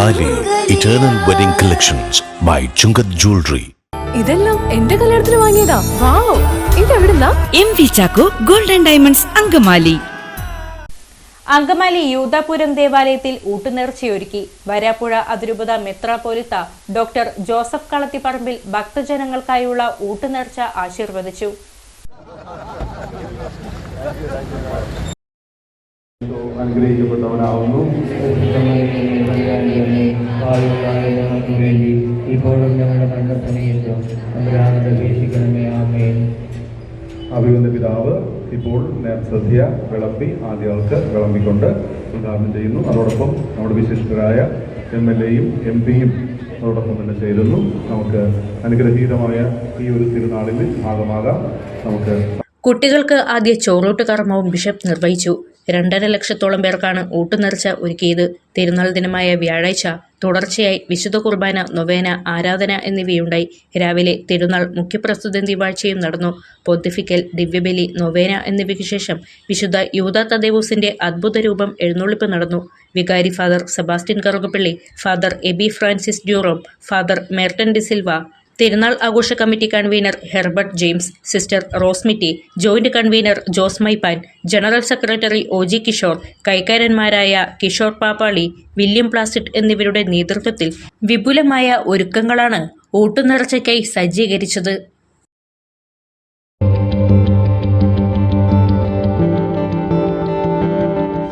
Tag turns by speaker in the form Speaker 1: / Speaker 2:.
Speaker 1: Angamaly eternal wedding collections by Chungath jewellery
Speaker 2: ഇതെല്ലാം എന്റെ കല്യാണത്തിന് വാങ്ങിയതാ. Wow ഇതെവിടുന്നാ?
Speaker 3: M V Chacko golden diamonds Angamaly.
Speaker 4: Angamaly Yoothapuram ദേവാലയത്തിൽ ഊട്ടുനേർച്ചയൊരുക്കി. വരാപ്പുഴ അതിരൂപത മെത്രാപോലിത്ത ഡോക്ടർ ജോസഫ് കളത്തിപ്പറമ്പിൽ ഭക്തജനങ്ങൾക്കായുള്ള ഊട്ടുനേർച്ച ആശീർവദിച്ചു.
Speaker 5: അനുഗ്രഹിക്കപ്പെട്ടവനാവുന്നു.
Speaker 6: ഇപ്പോഴും ഞങ്ങളുടെ അമരാനന്ദ അപേക്ഷിക്കണമേ ആമേൻ.
Speaker 5: അഭിവന്ദ പിതാവ് ഇപ്പോൾ ശ്രദ്ധ വിളമ്പി ആദ്യകൾക്ക് വിളമ്പിക്കൊണ്ട് ഉദ്ഘാടനം ചെയ്യുന്നു. അതോടൊപ്പം നമ്മുടെ വിശിഷ്ടരായ എം എൽ എയും എം പിയും അതോടൊപ്പം തന്നെ ചേരുന്നു. നമുക്ക് അനുഗ്രഹീതമായ ഈ ഒരു തിരുനാളിൽ ഭാഗമാകാം. നമുക്ക്
Speaker 4: കുട്ടികൾക്ക് ആദ്യ ചോറൂട്ട് കർമ്മവും ബിഷപ്പ് നിർവഹിച്ചു. രണ്ടര ലക്ഷത്തോളം പേർക്കാണ് ഊട്ടുനേർച്ച ഒരുക്കിയത്. തിരുനാൾ ദിനമായ വ്യാഴാഴ്ച തുടർച്ചയായി വിശുദ്ധ കുർബാന നൊവേന ആരാധന എന്നിവയുണ്ടായി. രാവിലെ തിരുനാൾ മുഖ്യപ്രസ്തുതന്തി വാഴ്ചയും നടന്നു. പൊന്തിഫിക്കൽ ദിവ്യബലി നൊവേന എന്നിവയ്ക്ക് ശേഷം വിശുദ്ധ യൂത തദേവൂസിന്റെ അദ്ഭുത രൂപം എഴുന്നള്ളിപ്പ് നടന്നു. വികാരി father Sebastian Karukappilly father Eby Francis ഡ്യൂറോം father Merton De Silva തിരുനാൾ ആഘോഷ committee convener Herbert James sister Rosmitty joint convener Jose Maippan general secretary O G Kishore കൈക്കാരന്മാരായ Kishore Pappali William Placid എന്നിവരുടെ നേതൃത്വത്തിൽ വിപുലമായ ഒരുക്കങ്ങളാണ് ഊട്ടുനേർച്ചയ്ക്കായി സജ്ജീകരിച്ചത്.